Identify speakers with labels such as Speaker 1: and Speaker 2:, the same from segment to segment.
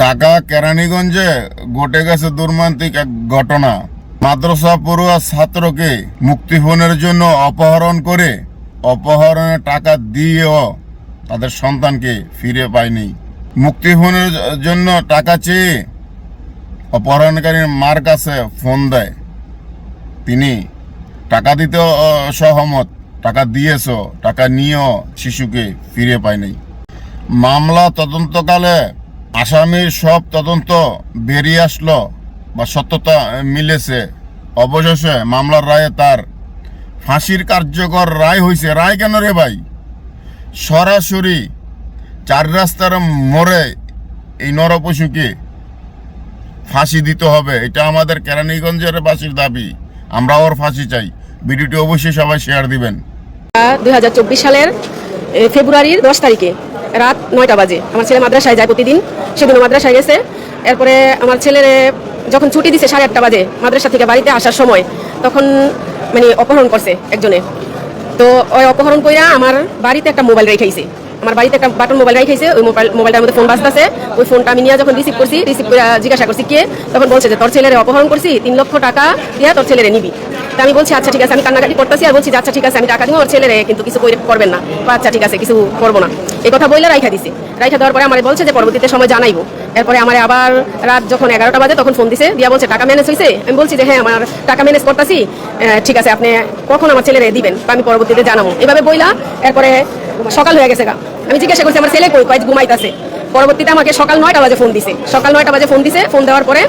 Speaker 1: ঢাকা কেরানীগঞ্জে ঘটে গেছে দুর্মান্তিক এক ঘটনা। মাদ্রাসা পড়ুয়া ছাত্রকে মুক্তিপণের জন্য অপহরণ করে অপহরণের টাকা দিয়েও তাদের সন্তানকে ফিরে পায়নি। মুক্তিপণের জন্য টাকা চেয়ে অপহরণকারীর মার কাছে ফোন দেয়। তিনি টাকা আহ, সহমত। টাকা দিয়েছ টাকা নিয়েও শিশুকে ফিরে পায়নি। মামলা তদন্তকালে আসামির সব তদন্ত বেরিয়ে আসলো বা সত্যতা মিলেছে। অবশেষে মামলার রায়ে তার ফাঁসির কার্যকর রায় হয়েছে রায় কেন রে ভাই? সরাসরি চার রাস্তার মোড়ে এই নরপশুকে ফাঁসি দিতে হবে। এটা আমাদের কেরানীগঞ্জের বাসীর দাবি। আমরা ওর ফাঁসি চাই। ভিডিওটি অবশ্যই সবাই শেয়ার দিবেন।
Speaker 2: দু হাজার চব্বিশ সালের ফেব্রুয়ারির দশ তারিখে। রাত নয়টা বাজে। আমার ছেলে মাদ্রাসায় যায় প্রতিদিন, সেদিনও মাদ্রাসায় গেছে। এরপরে আমার ছেলের যখন ছুটি দিছে সাড়ে আটটা বাজে, মাদ্রাসা থেকে বাড়িতে আসার সময়, তখন মানে অপহরণ করছে একজনে। তো ওই অপহরণ কইরা আমার বাড়িতে একটা মোবাইল রেখাইছে আমার বাড়িতে একটা বাটন মোবাইল রেখাইছে ওই মোবাইল, মোবাইলটার মধ্যে ফোন বাজতেছে। ওই ফোনটা আমি নিয়ে যখন রিসিভ করছি রিসিভ করে জিজ্ঞাসা করছি, কে? তখন বলছে যে, তোর ছেলেরে অপহরণ করছি, তিন লক্ষ টাকা দিয়ে তোর ছেলেরে নিবি। তা আমি বলছি আচ্ছা ঠিক আছে, আমি কান্নাকাটি করতেছি। আর বলছি আচ্ছা ঠিক আছে, আমি টাকা দিব, ওর ছেলেরে কিন্তু কিছু করবেন না। আচ্ছা ঠিক আছে, কিছু করব না। এই কথা বললে রাইখা দিছে। রাইখা দেওয়ার পরে আমার বলছে যে পরবর্তীতে সময় জানাইবো। এরপরে আমার আবার রাত যখন এগারোটা বাজে তখন ফোন দিছে। দিয়া বলছে, টাকা ম্যানেজ হয়েছে আমি বলছি যে হ্যাঁ আমার টাকা ম্যানেজ করতেছি। ঠিক আছে, আপনি কখন আমার ছেলেরে দিবেন? আমি পরবর্তীতে জানাব। এভাবে বইলা এরপরে সকাল হয়ে গেছে গা। আমি জিজ্ঞাসা করছি, আমার ছেলে কই? কয়েক ঘুমাইতেছে? পরবর্তীতে আমাকে সকাল নয়টা বাজে ফোন দিছে। সকাল নয়টা বাজে ফোন দিছে। ফোন দেওয়ার পরে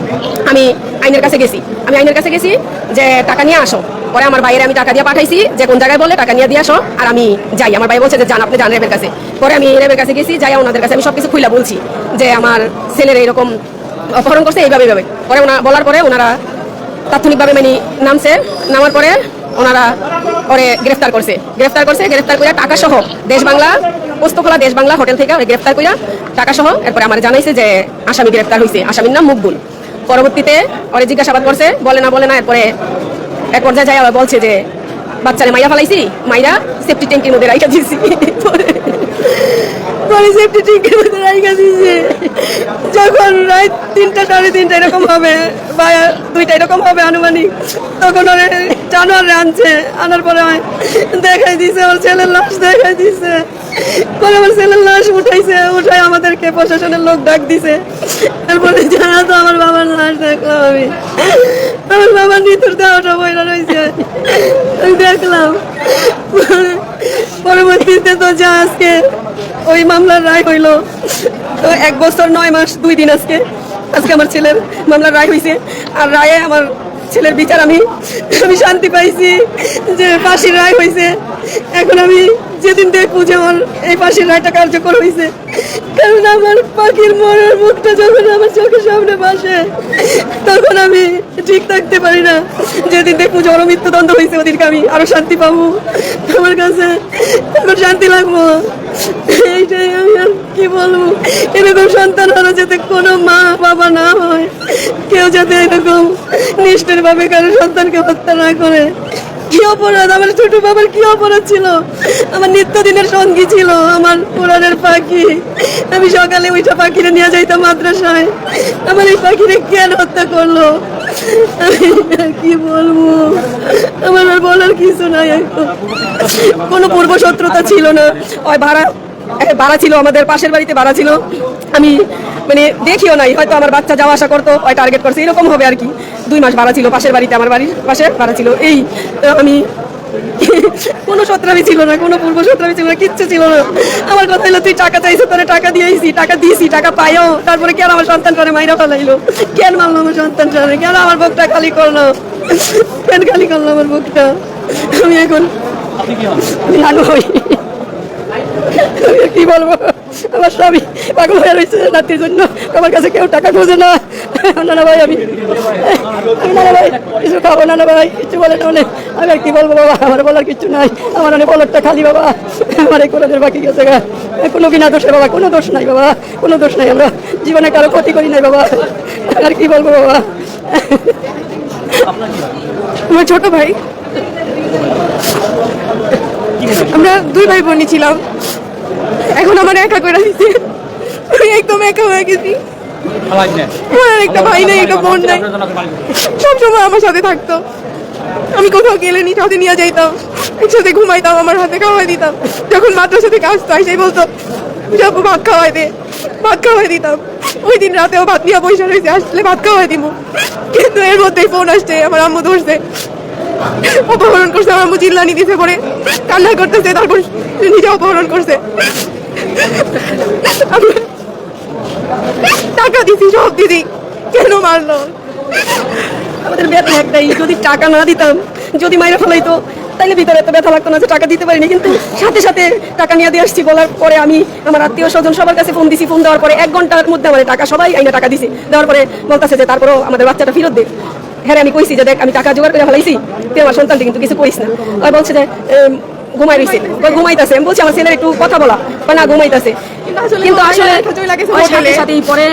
Speaker 2: আমি আইনের কাছে গেছি। আমি আইনের কাছে গেছি যে, টাকা নিয়ে আসো। পরে আমার ভাইয়ের আমি টাকা দিয়ে পাঠাইছি, যে কোন জায়গায় বলে টাকা নিয়ে দিয়ে আসো। আর আমি যাই, আমার ভাই বলছে যে যান আপনি যান রেবের কাছে। পরে আমি রেবের কাছে গেছি যাই ওনাদের কাছে আমি সবকিছু খুইলা বলছি, যে আমার ছেলের এরকম অপহরণ করছে এইভাবে এইভাবে। পরে ওনা, বলার পরে ওনারা তাৎক্ষণিকভাবে মানে নামছে, নামার পরে ওনারা ওরে গ্রেফতার করছে। গ্রেফতার করছে, গ্রেফতার করে টাকা সহ দেশ বাংলা, পোস্তখোলা দেশ বাংলা হোটেল থেকে ওরে গ্রেফতার করে টাকা সহ এরপরে আমার জানাইছে যে, আসামি গ্রেফতার হয়েছে আসামির নাম মুকবুল। পরবর্তীতে ওরে জিজ্ঞাসাবাদ করছে, বলে না বলে না, এরপরে এক পর্যায়ে যাই আবার বলছে যে, বাচ্চারে মাইয়া ফালাইছি, মাইরা সেফটি ট্যাঙ্কির মধ্যে রাইখা দিয়েছি পরে সেফটি ট্যাঙ্কির মধ্যে রাইখা দিয়েছে যখন রাত তিনটা, সাড়ে তিনটা এরকম হবে, বা দুইটা এরকম হবে আনুমানিক, তখন ওরে জানোয়ারে আনছে। আনার পরে আমায় দেখাই দিছে ওর ছেলের লাশ দেখাই দিছে। পরে আমার ছেলের লাশ উঠাইছে, উঠাই আমাদেরকে প্রশাসনের লোক ডাক দিছে। তারপরে জানা তো আমার বাবার লাশ দেখলাম আমি। আমার বাবার নিতুর দেওয়াটা ময়লা রয়েছে। আমি দেখলাম, পরবর্তীতে তো যা আজকে ওই মামলার রায় হইল, তো এক বছর নয় মাস, দুই দিন আজকে। আজকে আমার ছেলের মামলার রায় হয়েছে আর রায়ে আমার ছেলের বিচার আমি আমি শান্তি পাইছি যে ফাঁসির রায় হয়েছে এখন আমি যেদিন দেখব যে আমার এই ফাঁসির রায়টা কার্যকর হয়েছে কারণ আমার পাখির মরার মুখটা যখন আমার চোখের সামনে বাসে তখন আমি ঠিক থাকতে পারি না। যেদিন দেখব যে মৃত্যুদণ্ড হয়েছে ওদিনকে আমি আরও শান্তি পাবো। আমার কাছে এখন শান্তি লাগবো। এইটাই আমি আর কি বলব? এরকম সন্তান হলো যাতে কোনো মা বাবা না হয়। কেউ যাতে এরকম নিষ্ঠুর ভাবে কারও সন্তানকে হত্যা না করে। কি অপরাধ? আমার ছোট বাবার কি অপরাধ ছিল? আমার নিত্যদিনের সঙ্গী ছিল, আমার পুরাণের পাখি। আমি সকালে ওইটা পাখিরে নিয়ে যাইতাম মাদ্রাসায়। আমার এই পাখিরে কেন হত্যা করল? কি বলব? আমার আর বলার কিছু নাই কোনো পূর্ব শত্রুতা ছিল না। ওই ভাড়া ভাড়া ছিল আমাদের, পাশের বাড়িতে ভাড়া ছিল। আমি মানে দেখিও নাই হয়তো আমার বাচ্চা যাওয়া আসা করতো ওই টার্গেট করছে এরকম হবে আর কি। দুই মাস ভাড়া ছিল পাশের বাড়িতে আমার বাড়ির পাশে ভাড়া ছিল। এই তো আমি কোনো শত্রামি ছিল না কোনো পূর্ব শত্রামি ছিল না কিচ্ছু ছিল না। আমার কথা হলো তুই টাকা চাইছো তোরে টাকা দিয়েছি টাকা দিয়েছি টাকা পাইও। তারপরে কেন আমার সন্তান করে মাইরা ফেলাইলো? কেন মারলো আমার সন্তান করে কেন আমার বুকটা খালি করল? কেন খালি করল আমার বুকটা? আমি এখন নানু হই। কি বলব? আমার স্বামী পাগল হয়ে রয়েছে রাত্রির জন্য। আমার কাছে কেউ টাকা খোঁজে না। নানা ভাই আমি নানা ভাই কিছু খাব নানা ভাই কিছু বলে না বলে আমি আর কি বলব বাবা? আমার বলার কিছু নাই। আমার অনেক বলারটা খালি বাবা। আমার এই কোরআনের বাকি গেছে গা। কোনো বিনা দোষে বাবা কোনো দোষ নাই বাবা। কোনো দোষ নাই। আমরা জীবনে কারও ক্ষতি করি নাই বাবা। আর কি বলব বাবা? আমার ছোট ভাই। আমরা দুই ভাই বোনই ছিলাম। এখন আমার একা করে দিচ্ছে একদম একা হয়ে গেছি।
Speaker 3: আমার
Speaker 4: একটা ভাই নেই, একটা বোন নেই। সবসময় আমার সাথে থাকতো। আমি কোথাও গেলে নি, সাথে নিয়ে যাইতাম। একসাথে ঘুমাইতাম, আমার হাতে খাওয়াই দিতাম। যখন মাদ্রাসা থেকে আসতো সেই বলতো যাব ভাত খাওয়াই দে, ভাত খাওয়াই দিতাম। ওই দিন রাতেও ভাত নিয়ে পয়সা রয়েছে, আসলে ভাত খাওয়াই দিব কিন্তু এর মধ্যেই ফোন আসছে, আমার আম্মু ধরছে। অপহরণ করছে, আমার আম্মু চিল্লানি দিতে পরে। কান্না করতেছে, তারপর নিজে অপহরণ করছে। টাকা দিছি, সব দিদি কেন মারলো?
Speaker 2: আমাদের ব্যথা একটাই, যদি টাকা না দিতাম, যদি মাইরা ফেলাইতো, তাইলে ভিতরে এত ব্যথা লাগতো না যে টাকা দিতে পারিনি। কিন্তু সাথে সাথে টাকা নিয়ে দিয়ে আসছি বলার পরে আমি আমার আত্মীয় স্বজন সবার কাছে ফোন দিছি। ফোন দেওয়ার পরে এক ঘণ্টার মধ্যে আমার টাকা, সবাই আইনা টাকা দিছে। দেওয়ার পরে বলতেছে যে, তারপরেও আমাদের বাচ্চাটা ফেরত দে। হ্যাঁ আমি কইছি যে দেখ, আমি টাকা জোগাড় করে ফেলাইছি। তুই আমার সন্তানটি কিন্তু কিছু কইস না। আর বলছে যে ঘুমাই কই ঘুমাইতাছে? আমি বলছি আমার ছেলের একটু কথা বলা। না ঘুমাইতাছে। কিন্তু আসলে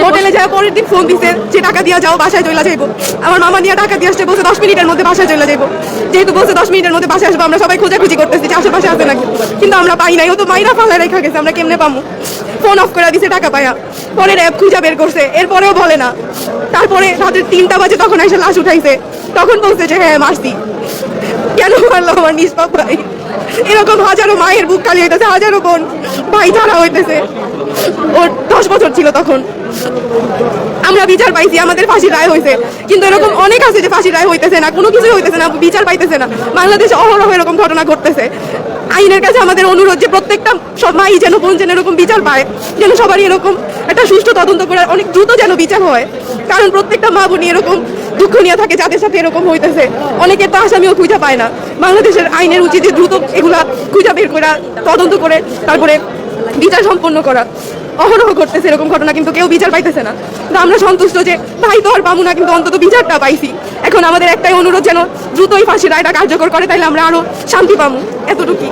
Speaker 4: হোটেলে যায় পরের দিন ফোন দিছে যে টাকা দিয়া যাও বাসায় চলে যাইবো। আমার মামা নিয়ে টাকা দিয়ে আসছে বলছে দশ মিনিটের মধ্যে বাসায় চলে যাইবো। যেহেতু বলছে দশ মিনিটের মধ্যে বাসায় আসব আমরা সবাই খোঁজাখুঁজি করতেছি যে আশেপাশে আছে নাকি? কিন্তু আমরা পাই নাই ও তো মাইরা ফালায় রেখা গেছে আমরা কেমনে পামু? ফোন অফ করে দিছে টাকা পায়া পরে অ্যাপ খুঁজা বের করছে এরপরেও বলে না। তারপরে রাতের তিনটা বাজে তখন এসে লাশ উঠাইছে। তখন বলছে যে হ্যাঁ মারছি। কেন মারলো আমার নিষ্পাপ ভাই? এরকম হাজারো মায়ের বুক খালি হইতেছে, হাজারো বোন, ভাই ছাড়া হইতেছে। ওর দশ বছর ছিল তখন। আমরা বিচার পাইছি, আমাদের ফাঁসি রায় হয়েছে কিন্তু এরকম অনেক আছে যে ফাঁসি রায় হইতেছে না, কোনো কিছুই হইতেছে না, বিচার পাইতেছে না। বাংলাদেশে অহরহ এরকম ঘটনা ঘটতেছে। আইনের কাছে আমাদের অনুরোধ যে প্রত্যেকটা সব মাই যেন বোন যেন এরকম বিচার পায়, যেন সবারই এরকম একটা সুষ্ঠু তদন্ত করে, অনেক দ্রুত যেন বিচার হয়। কারণ প্রত্যেকটা মা বোনই এরকম দুঃখ নিয়ে থাকে, যাদের সাথে এরকম হইতেছে। অনেকের তো আসামিও খুঁজে পায় না। বাংলাদেশের আইনের উচিত যে দ্রুত এগুলা খুঁজে বের করা তদন্ত করে তারপরে বিচার সম্পন্ন করা। অহরহ করতেছে এরকম ঘটনা, কিন্তু কেউ বিচার পাইতেছে না। তো আমরা সন্তুষ্ট যে ভাই তো আর পাবো না কিন্তু অন্তত বিচারটা পাইছি। এখন আমাদের একটাই অনুরোধ যেন দ্রুতই ফাঁসি রায়টা কার্যকর করে, তাইলে আমরা আরও শান্তি পাবো এতটুকুই।